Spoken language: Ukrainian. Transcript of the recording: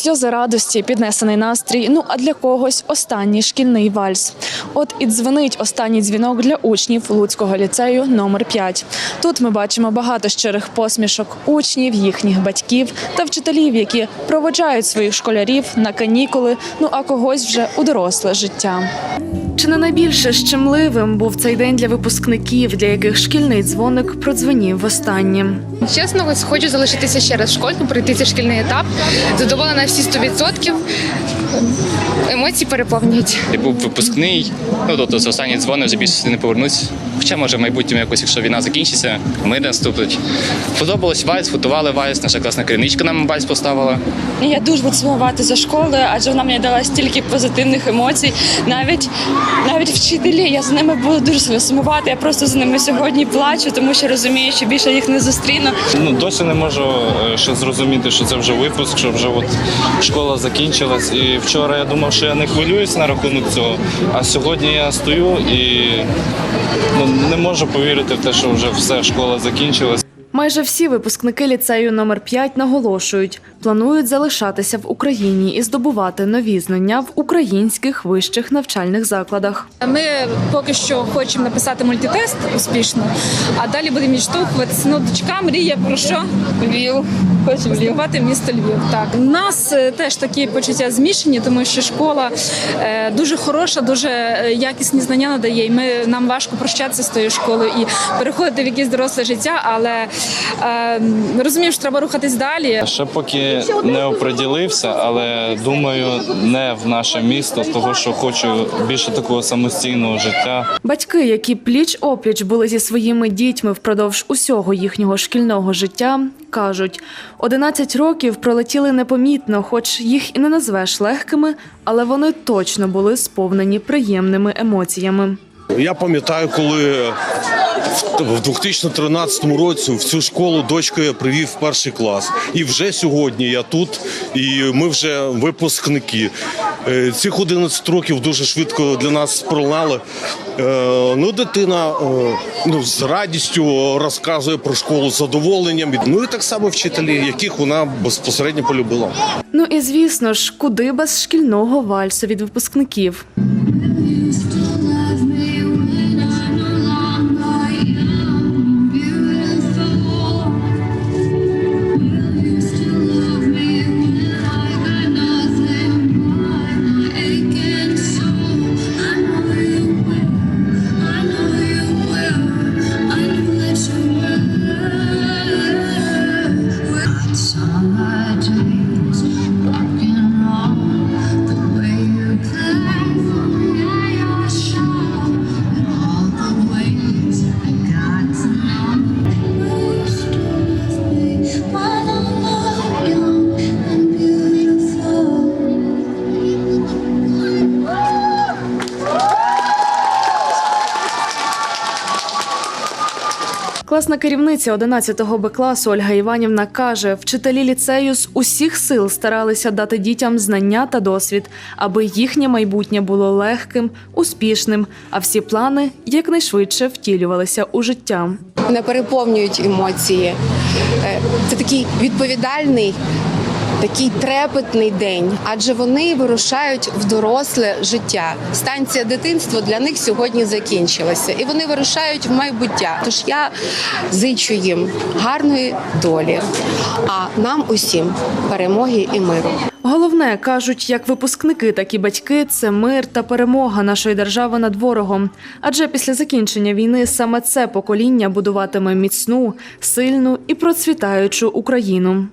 сльози радості, піднесений настрій. Ну а для когось останній шкільний вальс. От і дзвенить останній дзвінок для учнів Луцького ліцею номер 5 Тут ми бачимо багато щирих посмішок учнів, їхніх батьків та вчителів, які проводжають своїх школярів на канікули. Ну а когось вже у доросле життя. Чи не найбільше щемливим був цей день для випускників, для яких шкільний дзвоник продзвенів востаннє? Чесно, ось хочу залишитися ще раз в школі, пройти цей шкільний етап. Задоволена на всі 100%. Емоції переповнюють. І був випускний. Ну тобто це останні дзвони вже більше не повернусь. Хоча може в майбутньому якось, якщо війна закінчиться, мир наступить. Подобалось вальс, готували вальс. Наша класна керівничка нам вальс поставила. Я дуже буду сумувати за школою, адже вона мені дала стільки позитивних емоцій. Навіть навіть вчителі, я за ними буду дуже сильно сумувати. Я просто за ними сьогодні плачу, тому що розумію, що більше їх не зустріну. Ну досі не можу е, ще зрозуміти, що це вже випуск, що вже от школа закінчилась. І вчора я думав, що я не хвилююсь на рахунок цього. А сьогодні я стою і ну, не можу повірити в те, що вже все школа закінчилась. Майже всі випускники ліцею номер 5 наголошують, планують залишатися в Україні і здобувати нові знання в українських вищих навчальних закладах. Ми поки що хочемо написати мультитест успішно, а далі будемо відштовхуватися. Ну, дочка мріє про що? Львів. Хочемо в місто Львів. Так у нас е, теж такі почуття змішані, тому що школа е, дуже хороша, дуже е, якісні знання надає. І ми нам важко прощатися з тою школою і переходити в якесь доросле життя, але е, розуміємо, що треба рухатись далі. Ще поки не оприділився, але думаю, не в наше місто, того що хочу більше такого самостійного життя. Батьки, які пліч опліч були зі своїми дітьми впродовж усього їхнього шкільного життя, кажуть, 11 років пролетіли непомітно, хоч їх і не назвеш легкими, але вони точно були сповнені приємними емоціями. Я пам'ятаю, коли в- в 2013 році в цю школу дочку я привів в перший клас. І вже сьогодні я тут, і ми вже випускники. Е, Цих 11 років дуже швидко для нас пролунали. Е, Ну, дитина е, ну, з радістю розказує про школу з задоволенням. Ну і так само вчителі, яких вона безпосередньо полюбила. Ну і звісно ж, куди без шкільного вальсу від випускників. Класна керівниця 11-го Б класу Ольга Іванівна каже, вчителі ліцею з усіх сил старалися дати дітям знання та досвід, аби їхнє майбутнє було легким, успішним, а всі плани якнайшвидше втілювалися у життя. Не переповнюють емоції. Е, Це такий відповідальний, такий трепетний день, адже вони вирушають в доросле життя. Станція дитинства для них сьогодні закінчилася, і вони вирушають в майбуття. Тож я зичу їм гарної долі, а нам усім перемоги і миру. Головне кажуть, як випускники, так і батьки це мир та перемога нашої держави над ворогом. Адже після закінчення війни саме це покоління будуватиме міцну, сильну і процвітаючу Україну.